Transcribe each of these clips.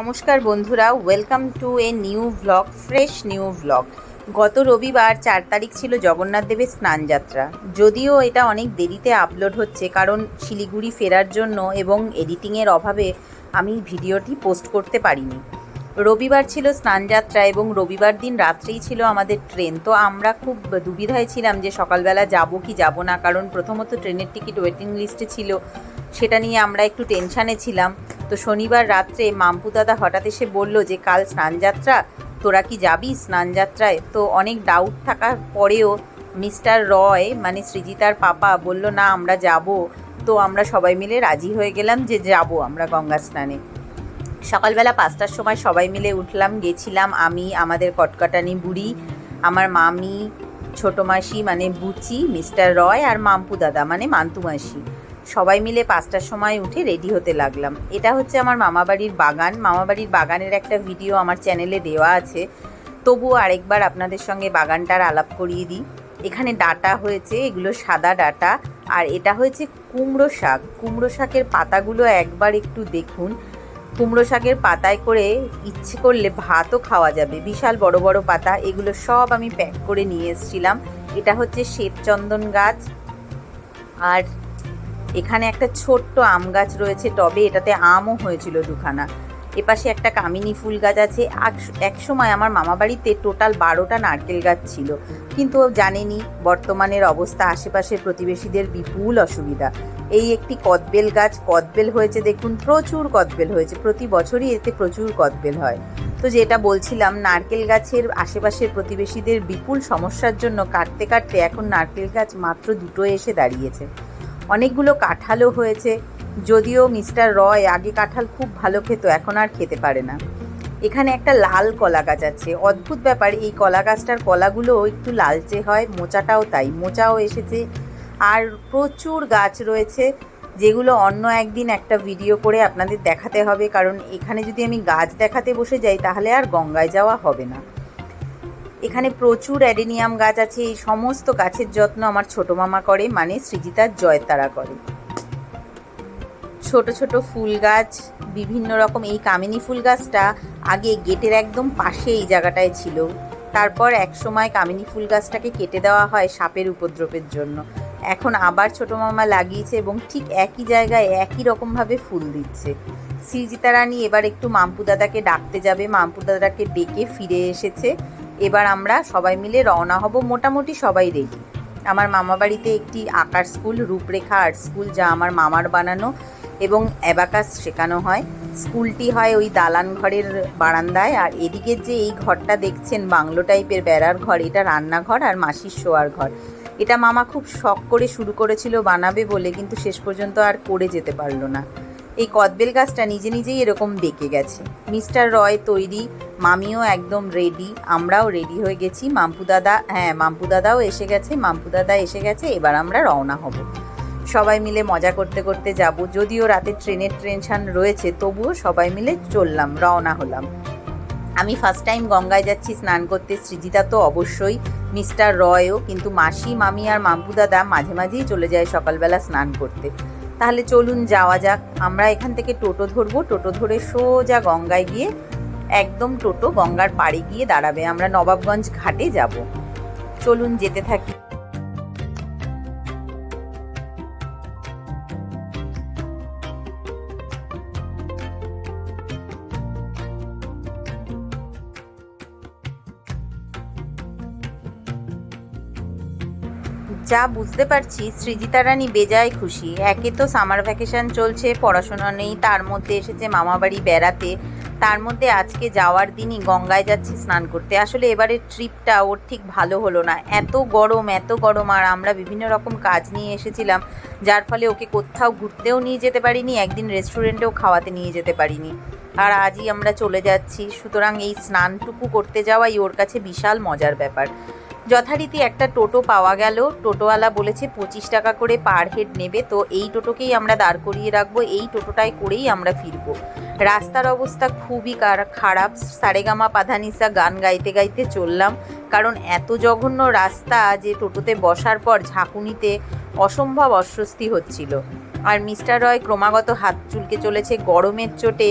নমস্কার বন্ধুরা welcome to a new blog fresh new blog গত রবিবার চার তারিখ ছিল জগন্নাথ দেবের স্নানযাত্রা। যদিও এটা অনেক দেরিতে আপলোড হচ্ছে, কারণ শিলিগুড়ি ফেরার জন্য এবং এডিটিংয়ের অভাবে আমি ভিডিওটি পোস্ট করতে পারিনি। রবিবার ছিল স্নানযাত্রা এবং রবিবার দিন রাত্রেই ছিল আমাদের ট্রেন। তো আমরা খুব দুবিধায় ছিলাম যে সকালবেলা যাব কি যাব না, কারণ প্রথমত ট্রেনের টিকিট ওয়েটিং লিস্টে ছিল, সেটা নিয়ে আমরা একটু টেনশানে ছিলাম। তো শনিবার রাত্রে মাম্পু দাদা হঠাৎ এসে বলল যে, কাল স্নানযাত্রা, তোরা কি যাবি স্নানযাত্রায়? তো অনেক ডাউট থাকার পরেও মিস্টার রয় মানে সৃজিতার পাপা, বলল, না, আমরা যাব। তো আমরা সবাই মিলে রাজি হয়ে গেলাম যে, যাব আমরা গঙ্গা স্নানে। সকালবেলা পাঁচটার সময় সবাই মিলে উঠলাম, গেছিলাম আমি, আমাদের কটকটানি বুড়ি, আমার মামি, ছোটো মাসি মানে বুচি, মিস্টার রয় আর মাম্পু দাদা মানে মান্তু মাসি। সবাই মিলে পাঁচটার সময় উঠে রেডি হতে লাগলাম। এটা হচ্ছে আমার মামাবাড়ির বাগান। মামাবাড়ির বাগানের একটা ভিডিও আমার চ্যানেলে দেওয়া আছে। তবুও আরেকবার আপনাদের সঙ্গে বাগানটার আলাপ করিয়ে দিই। এখানে ডাটা হয়েছে, এগুলো সাদা ডাটা। আর এটা হয়েছে কুমড়ো শাক। কুমড়ো শাকের পাতাগুলো একবার একটু দেখুন। কুমড়ো শাকের পাতায় করে ইচ্ছে করলে ভাতও খাওয়া যাবে। বিশাল বড় বড় পাতা, এগুলো সব আমি প্যাক করে নিয়ে এসেছিলাম। এটা হচ্ছে শ্বেতচন্দন গাছ। আর এখানে একটা ছোট্ট আম গাছ রয়েছে টবে এটাতে আমও হয়েছিল দুখানা। এপাশে একটা কামিনী ফুল গাছ আছে। এক সময় আমার মামাবাড়িতে টোটাল বারোটা নারকেল গাছ ছিল। কিন্তু জানেনি, বর্তমানের অবস্থা, আশেপাশের প্রতিবেশীদের বিপুল অসুবিধা। এই একটি কদবেল গাছ, কদবেল হয়েছে দেখুন, প্রচুর কদবেল হয়েছে। প্রতি বছরই এতে প্রচুর কদবেল হয়। তো যেটা বলছিলাম, নারকেল গাছের আশেপাশের প্রতিবেশীদের বিপুল সমস্যার জন্য কাটতে কাটতে এখন নারকেল গাছ মাত্র দুটো এসে দাঁড়িয়েছে। অনেকগুলো কাঁঠালও হয়েছে যদিও মিস্টার রয় আগে কাঁঠাল খুব ভালো খেত, এখন আর খেতে পারে না। এখানে একটা লাল কলা গাছ আছে। অদ্ভুত ব্যাপার, এই কলা গাছটার কলাগুলো একটু লালচে হয়, মোচাটাও তাই, মোচাও এসেছে। আর প্রচুর গাছ রয়েছে, যেগুলো অন্য একদিন একটা ভিডিও করে আপনাদের দেখাতে হবে, কারণ এখানে যদি আমি গাছ দেখাতে বসে যাই, তাহলে আর গঙ্গায় যাওয়া হবে না। এখানে প্রচুর অ্যাডেনিয়াম গাছ আছে, এই সমস্ত গাছের যত্ন আমার ছোট মামা করে মানে সৃজিতার জয়তারা করে। ছোট ছোট ফুল গাছ, বিভিন্ন রকম এই কামিনী ফুল গাছটা আগে গেটের একদম পাশে এই জায়গাটায় ছিল। তারপর এক সময় কামিনী ফুল গাছটাকে কেটে দেওয়া হয় সাপের উপদ্রবের জন্য। এখন আবার ছোট মামা লাগিয়েছে এবং ঠিক একই জায়গায় একই রকমভাবে ফুল দিচ্ছে। শ্রীজিতা রানী এবার একটু মাম্পু দাদাকে ডাকতে যাবে। মাম্পু দাদাকে ডেকে ফিরে এসেছে। এবার আমরা সবাই মিলে রওনা হব। মোটামুটি সবাই রেডি আমার মামা বাড়িতে একটি আঁকার স্কুল, রূপরেখা আর্ট স্কুল, যা আমার মামার বানানো এবং অ্যাবাকাস শেখানো হয়। স্কুলটি হয় ওই দালান ঘরের বারান্দায় আর এদিকের যে এই ঘরটা দেখছেন, বাংলো টাইপের বেড়ার ঘর, এটা রান্নাঘর আর মাসির শোয়ার ঘর। এটা মামা খুব শখ করে শুরু করেছিল বানাবে বলে, কিন্তু শেষ পর্যন্ত আর করে যেতে পারল না। এই কদবেল গাছটা নিজে নিজেই এরকম বেঁকে গেছে। মিস্টার রয় তৈরি, মামিও একদম রেডি আমরাও রেডি হয়ে গেছি। মাম্পু দাদা হ্যাঁ মাম্পু দাদাও এসে গেছে, মাম্পু দাদা এসে গেছে, এবার আমরা রওনা হব। সবাই মিলে মজা করতে করতে যাব। যদিও রাতে ট্রেনের টেনশন রয়েছে, তবুও সবাই মিলে চললাম, রওনা হলাম। আমি ফার্স্ট টাইম গঙ্গায় যাচ্ছি, স্নান করতে। সৃজিতা তো অবশ্যই মিস্টার রয়ও, কিন্তু মাসি, মামি আর মাম্পু দাদা মাঝে মাঝেই চলে যায় সকালবেলা স্নান করতে। তাহলে চলুন, যাওয়া যাক। আমরা এখান থেকে টোটো ধরবো। টোটো ধরে সোজা গঙ্গায় গিয়ে একদম টোটো গঙ্গার পাড়ে গিয়ে দাঁড়াবে। আমরা নবাবগঞ্জ ঘাটে যাব। চলুন, যেতে থাকি। যা বুঝতে পারছি, সৃজিতা রানী বেজায় খুশি। একে তো সামার ভ্যাকেশন চলছে, পড়াশোনা নেই, তার মধ্যে এসেছে মামাবাড়ি বেড়াতে। তার মধ্যে আজকে যাওয়ার দিনই গঙ্গায় যাচ্ছি স্নান করতে। আসলে এবারের ট্রিপটা ওর ঠিক ভালো হলো না। এত গরম এত গরম, আর আমরা বিভিন্ন রকম কাজ নিয়ে এসেছিলাম, যার ফলে ওকে কোথাও ঘুরতেও নিয়ে যেতে পারিনি, একদিন রেস্টুরেন্টেও খাওয়াতে নিয়ে যেতে পারিনি। আর আজই আমরা চলে যাচ্ছি, সুতরাং এই স্নানটুকু করতে যাওয়াই ওর কাছে বিশাল মজার ব্যাপার। যথারীতি একটা টোটো পাওয়া গেল। টোটোওয়ালা বলেছে, পঁচিশ টাকা করে পার হেড নেবে, তো এই টোটোকেই আমরা দাঁড় করিয়ে রাখব, এই টোটোটায় করেই আমরা ফিরবো। রাস্তার অবস্থা খুবই খারাপ। সারেগামা, পাধানিসা গান গাইতে গাইতে চললাম, কারণ এত জঘন্য রাস্তা যে টোটোতে বসার পর ঝাঁকুনিতে অসম্ভব অস্বস্তি হচ্ছিল। আর মিস্টার রয় ক্রমাগত হাত চুলকে চলেছে, গরমের চোটে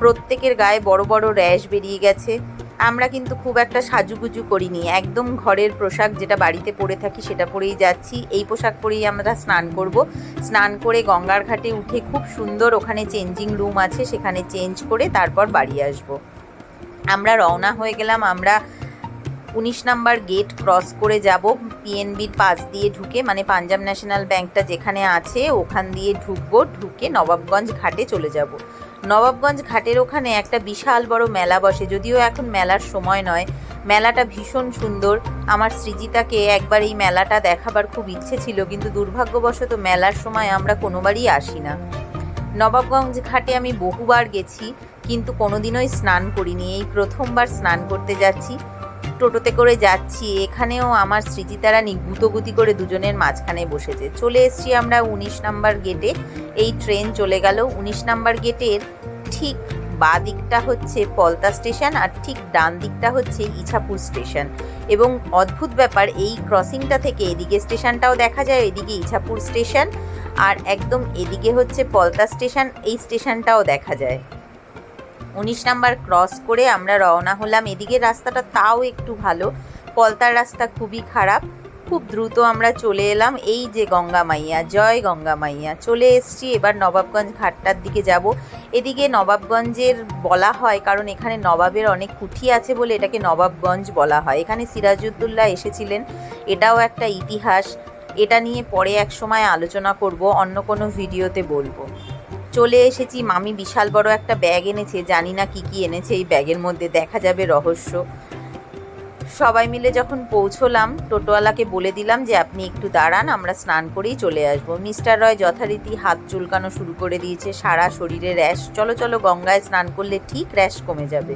প্রত্যেকের গায়ে বড় বড় র্যাশ বেরিয়ে গেছে। আমরা কিন্তু খুব একটা সাজুগুজু করিনি। একদম ঘরের পোশাক যেটা বাড়িতে পরে থাকি সেটা পরেই যাচ্ছি। এই পোশাক পরেই আমরা স্নান করব। স্নান করে গঙ্গার ঘাটে উঠে খুব সুন্দর ওখানে চেঞ্জিং রুম আছে, সেখানে চেঞ্জ করে তারপর বাড়ি আসব। আমরা রওনা হয়ে গেলাম, আমরা উনিশ নাম্বার গেট ক্রস করে যাব। পিএনবির পাশ দিয়ে ঢুকে মানে পাঞ্জাব ন্যাশনাল ব্যাংকটা যেখানে আছে, ওখান দিয়ে ঢুকবো, ঢুকে নবাবগঞ্জ ঘাটে চলে যাব। নবাবগঞ্জ ঘাটের ওখানে একটা বিশাল বড় মেলা বসে, যদিও এখন মেলার সময় নয়। মেলাটা ভীষণ সুন্দর। আমার সৃজিতাকে একবার এই মেলাটা দেখাবার খুব ইচ্ছে ছিল, কিন্তু দুর্ভাগ্যবশত মেলার সময় আমরা কোনোবারই আসি না। নবাবগঞ্জ ঘাটে আমি বহুবার গেছি, কিন্তু কোনোদিনই স্নান করিনি। এই প্রথমবার স্নান করতে যাচ্ছি। টোটোতে করে যাচ্ছি, এখানেও আমার স্মৃতিতারানি গুতগুতি করে দুজনের মাঝখানে বসেছে। চলে এসছি আমরা উনিশ নাম্বার গেটে, এই ট্রেন চলে গেল। উনিশ নাম্বার গেটের ঠিক বা দিকটা হচ্ছে পলতা স্টেশন আর ঠিক ডান দিকটা হচ্ছে ইছাপুর স্টেশন। এবং অদ্ভুত ব্যাপার, এই ক্রসিংটা থেকে এদিকে স্টেশনটাও দেখা যায়, এদিকে ইছাপুর স্টেশন আর একদম এদিকে হচ্ছে পলতা স্টেশন, এই স্টেশনটাও দেখা যায়। উনিশ নাম্বার ক্রস করে আমরা রওনা হলাম। এদিকে রাস্তাটা তাও একটু ভালো। পলতার রাস্তা খুবই খারাপ। খুব দ্রুত আমরা চলে এলাম এই যে গঙ্গা মাইয়া। জয় গঙ্গা মাইয়া। চলে এসছি এবার নবাবগঞ্জ ঘাটটার দিকে যাব। এদিকে নবাবগঞ্জের বলা হয়, কারণ এখানে নবাবের অনেক কুঠি আছে বলে এটাকে নবাবগঞ্জ বলা হয়। এখানে সিরাজউদ্দৌল্লা এসেছিলেন। এটাও একটা ইতিহাস। এটা নিয়ে পরে এক সময় আলোচনা করব, অন্য কোনো ভিডিওতে বলব। চলে এসেছি। মামি বিশাল বড় একটা ব্যাগ এনেছে, জানি না কি কি এনেছে, এই ব্যাগের মধ্যে দেখা যাবে রহস্য। সবাই মিলে যখন পৌঁছলাম, টোটোওয়ালাকে বলে দিলাম যে, আপনি একটু দাঁড়ান, আমরা স্নান করেই চলে আসব। মিস্টার রয় যথারীতি হাত চুলকানো শুরু করে দিয়েছে, সারা শরীরে র্যাশ। চলো চলো, গঙ্গায় স্নান করলে ঠিক র্যাশ কমে যাবে।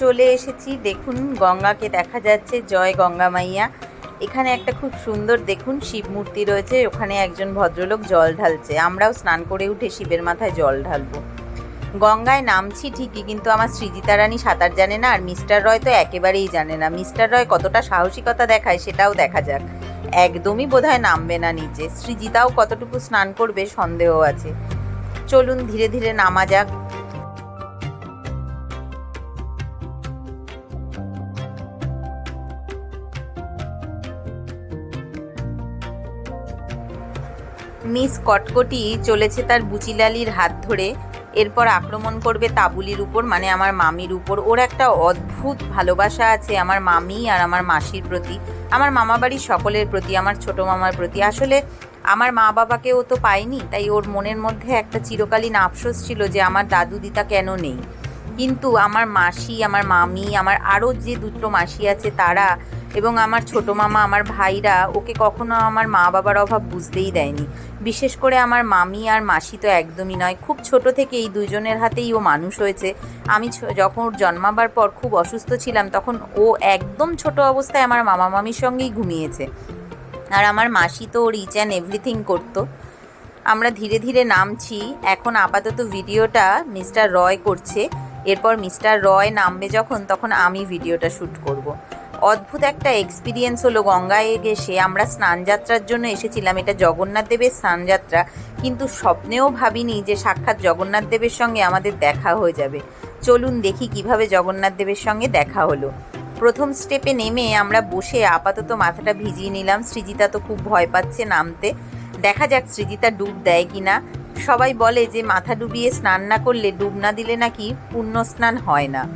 চলে এসেছি। দেখুন, গঙ্গাকে দেখা যাচ্ছে। জয় গঙ্গা মাইয়া। এখানে একটা খুব সুন্দর দেখুন শিব মূর্তি রয়েছে। ওখানে একজন ভদ্রলোক জল ঢালছে। আমরাও স্নান করে উঠে শিবের মাথায় জল ঢালবো। গঙ্গায় নামছি ঠিকই, কিন্তু আমার সৃজিতা রানী সাঁতার জানে না, আর মিস্টার রয় তো একেবারেই জানে না। মিস্টার রয় কতটা সাহসিকতা দেখায় সেটাও দেখা যাক। একদমই বোধহয় নামবে না নিচে। সৃজিতাও কতটুকু স্নান করবে সন্দেহ আছে। চলুন, ধীরে ধীরে নামা যাক। মিস কটকটি চলেছে তার বুচিলালির হাত ধরে। এরপর আক্রমণ করবে তাবুলির উপর মানে আমার মামির উপর। ওর একটা অদ্ভুত ভালোবাসা আছে আমার মামি আর আমার মাসির প্রতি, আমার মামা বাড়ির সকলের প্রতি, আমার ছোট মামার প্রতি। আসলে আমার মা বাবাকে ও তো পায়নি, তাই ওর মনের মধ্যে একটা চিরকালীন আফসোস ছিল যে আমার দাদু দিদা কেন নেই। কিন্তু আমার মাসি, আমার মামি, আমার আরও যে দুটো মাসি আছে তারা এবং আমার ছোট মামা, আমার ভাইরা ওকে কখনো আমার মা বাবার অভাব বুঝতেই দেয়নি। বিশেষ করে আমার মামি আর মাসি তো একদমই নয়। খুব ছোট থেকে এই দুজনের হাতেই ও মানুষ হয়েছে। আমি যখন জন্মাবার পর খুব অসুস্থ ছিলাম, তখন ও একদম ছোট অবস্থায় আমার মামা, মামির সঙ্গেই ঘুমিয়েছে। আর আমার মাসি তো ওর ইচ অ্যান্ড এভরিথিং করতো। আমরা ধীরে ধীরে নামছি। এখন আপাতত ভিডিওটা মিস্টার রয় করছে। এরপর মিস্টার রয় নামবে যখন, তখন আমি ভিডিওটা শ্যুট করব। অদ্ভুত একটা এক্সপিরিয়েন্স হলো গঙ্গায় গেছে আমরা স্নানযাত্রার জন্য এসেছিলাম, এটা জগন্নাথ দেবের স্নানযাত্রা। কিন্তু স্বপ্নেও ভাবিনি যে সাক্ষাৎ জগন্নাথ দেবের সঙ্গে আমাদের দেখা হয়ে যাবে। চলুন দেখি কীভাবে জগন্নাথ দেবের সঙ্গে দেখা হলো। প্রথম স্টেপে নেমে আমরা বসে আপাতত মাথাটা ভিজিয়ে নিলাম। সৃজিতা তো খুব ভয় পাচ্ছে নামতে। দেখা যাক সৃজিতা ডুব দেয় কি না সবাই বলে যে মাথা ডুবিয়ে স্নান না করলে ডুব না দিলে নাকি পুণ্য স্নান হয় না।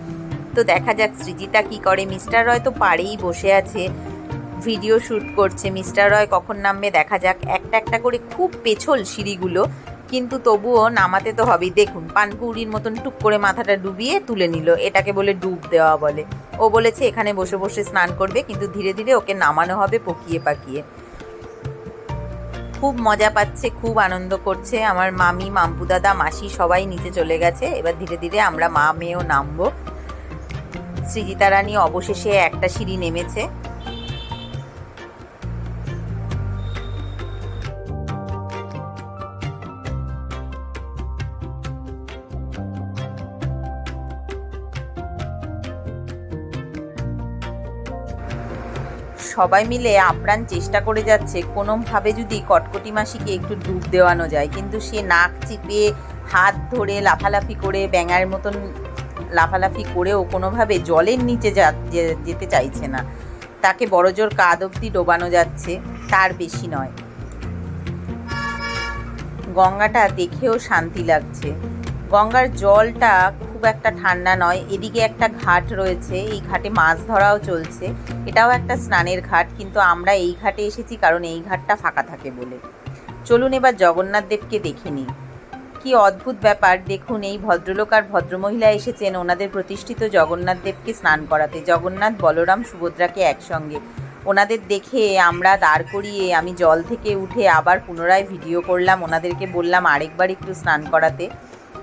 তো দেখা যাক সৃজিতা কি করে। মিস্টার রয় তো পাড়েই বসে আছে। ভিডিও শ্যুট করছে। মিস্টার রয় কখন নামবে দেখা যাক। একটা একটা করে খুব পেছল সিঁড়িগুলো। কিন্তু তবুও নামাতে তো হবেই। দেখুন পানপুরির মতন টুক করে মাথাটা ডুবিয়ে তুলে নিল। এটাকে বলে ডুব দেওয়া বলে। ও বলেছে, এখানে বসে বসে স্নান করবে। কিন্তু ধীরে ধীরে ওকে নামানো হবে পকিয়ে পাকিয়ে। খুব মজা পাচ্ছে, খুব আনন্দ করছে। আমার মামি, মাম্পু দাদা, মাসি সবাই নিচে চলে গেছে। এবার ধীরে ধীরে আমরা মা মেয়েও নামবো। সৃজিতা রানী অবশেষে একটা সিঁড়ি নেমেছে। সবাই মিলে আপ্রাণ চেষ্টা করে যাচ্ছে, কোনোভাবে যদি কটকটি মাসিকে একটু ডুব দেওয়ানো যায়। কিন্তু সে নাক চিপে হাত ধরে লাফালাফি করে, ব্যাঙার মতন লাফালাফি করেও কোনোভাবে জলের নিচে যেতে চাইছে না। তাকে বড়জোর কাদ অব্দি ডোবানো যাচ্ছে, তার বেশি নয়। গঙ্গাটা দেখেও শান্তি লাগছে। গঙ্গার জলটা একটা ঠান্ডা নয়। এদিকে একটা ঘাট রয়েছে, এই ঘাটে মাছ ধরাও চলছে। এটাও একটা স্নানের ঘাট, কিন্তু আমরা এই ঘাটে এসেছি কারণ এই ঘাটটা ফাঁকা থাকে বলে। চলুন এবার জগন্নাথ দেবকে দেখে নিই। কি অদ্ভুত ব্যাপার, দেখুন এই ভদ্রলোক আর ভদ্রমহিলা এসেছেন ওনাদের প্রতিষ্ঠিত জগন্নাথ দেবকে স্নান করাতে। জগন্নাথ, বলরাম, সুভদ্রাকে একসঙ্গে। ওনাদের দেখে আমরা দাঁড় করিয়ে আমি জল থেকে উঠে আবার পুনরায় ভিডিও করলাম। ওনাদেরকে বললাম আরেকবার একটু স্নান করাতে।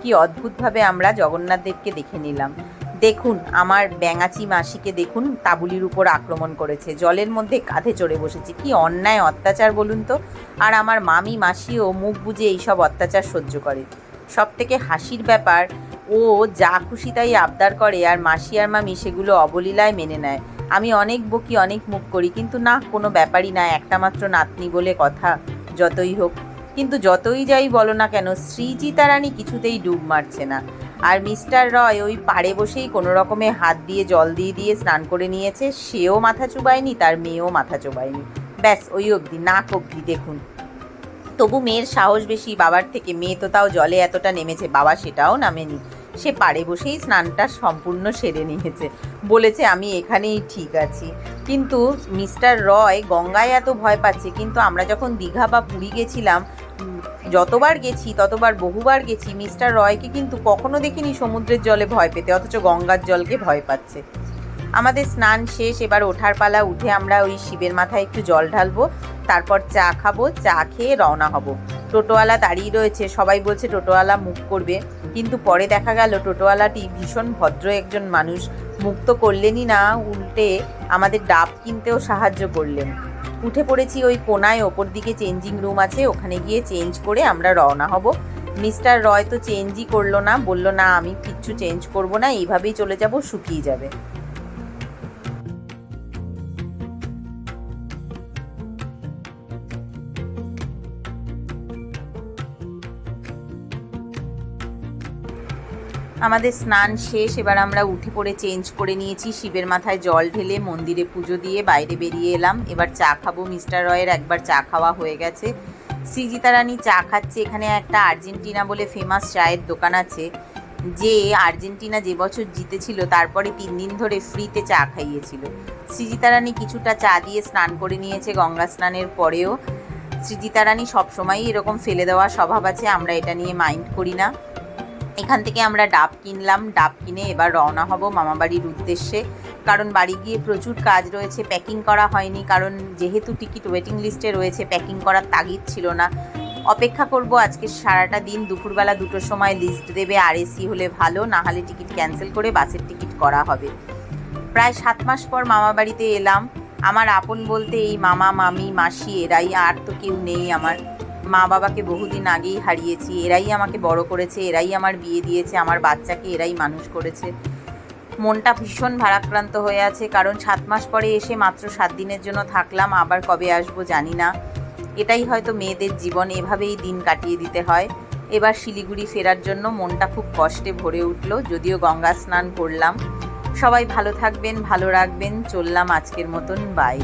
কি অদ্ভুতভাবে আমরা জগন্নাথ দেবকে দেখে নিলাম। দেখুন, আমার ব্যাঙাচি মাসিকে দেখুন, তাবুলির উপর আক্রমণ করেছে। জলের মধ্যে কাঁধে চড়ে বসেছে। কি অন্যায় অত্যাচার বলুন তো? আর আমার মামি, মাসিও মুখ বুজে এইসব অত্যাচার সহ্য করে। সব থেকে হাসির ব্যাপার, ও যা খুশি তাই আবদার করে, আর মাসি আর মামি সেগুলো অবলীলায় মেনে নেয়। আমি অনেক বকি, অনেক মুখ করি, কিন্তু না, কোনো ব্যাপারই না, একটা মাত্র নাতনি বলে কথা। যতই হোক কিন্তু যতই যাই বলো না কেন শ্রীজিতা রানী কিছুতেই ডুব মারছে না। আর মিস্টার রয় ওই পাড়ে বসেই কোনো রকমে হাত দিয়ে জল দিয়ে দিয়ে স্নান করে নিয়েছে, সেও মাথা চুবায়নি, তার মেয়েও মাথা চুবায়নি। ব্যাস, ওই অবধি, নাক অবধি, দেখুন। তবু মেয়ের সাহস বেশি বাবার থেকে, মেয়ে তো তাও জলে এতটা নেমেছে, বাবা সেটাও নামেনি। সে পাড়ে বসেই স্নানটা সম্পূর্ণ সেরে নিয়েছে। বলেছে, আমি এখানেই ঠিক আছি। কিন্তু মিস্টার রয় গঙ্গায় এত ভয় পাচ্ছে, কিন্তু আমরা যখন দীঘা বা পুরী গেছিলাম যতবার গেছি, ততবার বহুবার গেছি, মিস্টার রয়কে কিন্তু কখনো দেখিনি সমুদ্রের জলে ভয় পেতে, অথচ গঙ্গার জলকে ভয় পাচ্ছে। আমাদের স্নান শেষ, এবার ওঠার পালা, উঠে আমরা ওই শিবের মাথায় একটু জল ঢালবো, তারপর চা খাব, চা খেয়ে রওনা হব। টোটোওয়ালা দাঁড়িয়ে রয়েছে, সবাই বলছে টোটোওয়ালা মুখ করবে, কিন্তু পরে দেখা গেল টোটোওয়ালাটি ভীষণ ভদ্র একজন মানুষ মুক্ত করলেনই না, উল্টে আমাদের ডাব কিনতেও সাহায্য করলেন। উঠে পড়েছি ওই কোনায়, ওপর দিকে চেঞ্জিং রুম আছে, ওখানে গিয়ে চেঞ্জ করে আমরা রওনা হব। মিস্টার রয় তো চেঞ্জই করল না, বলল, না, আমি কিচ্ছু চেঞ্জ করব না, এইভাবেই চলে যাব, শুকিয়ে যাবে। আমাদের স্নান শেষ, এবার আমরা উঠে পড়ে চেঞ্জ করে নিয়েছি। শিবের মাথায় জল ঢেলে মন্দিরে পুজো দিয়ে বাইরে বেরিয়ে এলাম। এবার চা খাব। মিস্টার রয়ের একবার চা খাওয়া হয়ে গেছে। শ্রীজিতা রানী চা খাচ্ছে। এখানে একটা আর্জেন্টিনা বলে ফেমাস চায়ের দোকান আছে, যে আর্জেন্টিনা যে বছর জিতেছিল, তারপরে তিন দিন ধরে ফ্রিতে চা খাইয়েছিল। শ্রীজিতা রানী কিছুটা চা দিয়ে স্নান করে নিয়েছে গঙ্গা স্নানের পরেও। শ্রীজিতা রানী সবসময়ই এরকম ফেলে দেওয়া স্বভাব আছে, আমরা এটা নিয়ে মাইন্ড করি না। এখান থেকে আমরা ডাব কিনলাম। ডাব কিনে এবার রওনা হব মামাবাড়ির উদ্দেশ্যে। কারণ বাড়ি গিয়ে প্রচুর কাজ রয়েছে প্যাকিং করা হয়নি। কারণ যেহেতু টিকিট ওয়েটিং লিস্টে রয়েছে প্যাকিং করার তাগিদ ছিল না। অপেক্ষা করব আজকে সারাটা দিন, দুপুরবেলা দুটোর সময় লিস্ট দেবে আর এসি হলে ভালো, না হলে টিকিট ক্যান্সেল করে বাসের টিকিট করা হবে। প্রায় সাত মাস পর মামা বাড়িতে এলাম। আমার আপন বলতে এই মামা, মামি, মাসি, এরাই আর তো কেউ নেই আমার। মা বাবাকে বহুদিন আগেই হারিয়েছি, এরাই আমাকে বড় করেছে, এরাই আমার বিয়ে দিয়েছে, আমার বাচ্চাকে এরাই মানুষ করেছে। মনটা ভীষণ ভারাক্রান্ত হয়ে আছে, কারণ সাত মাস পরে এসে মাত্র সাত দিনের জন্য থাকলাম, আবার কবে আসব জানি না। এটাই হয়তো মেয়েদের জীবন, এভাবেই দিন কাটিয়ে দিতে হয়। এবার শিলিগুড়ি ফেরার জন্য মনটা খুব কষ্টে ভরে উঠল, যদিও গঙ্গা স্নান করলাম। সবাই ভালো থাকবেন, ভালো রাখবেন, চললাম আজকের মতন বাই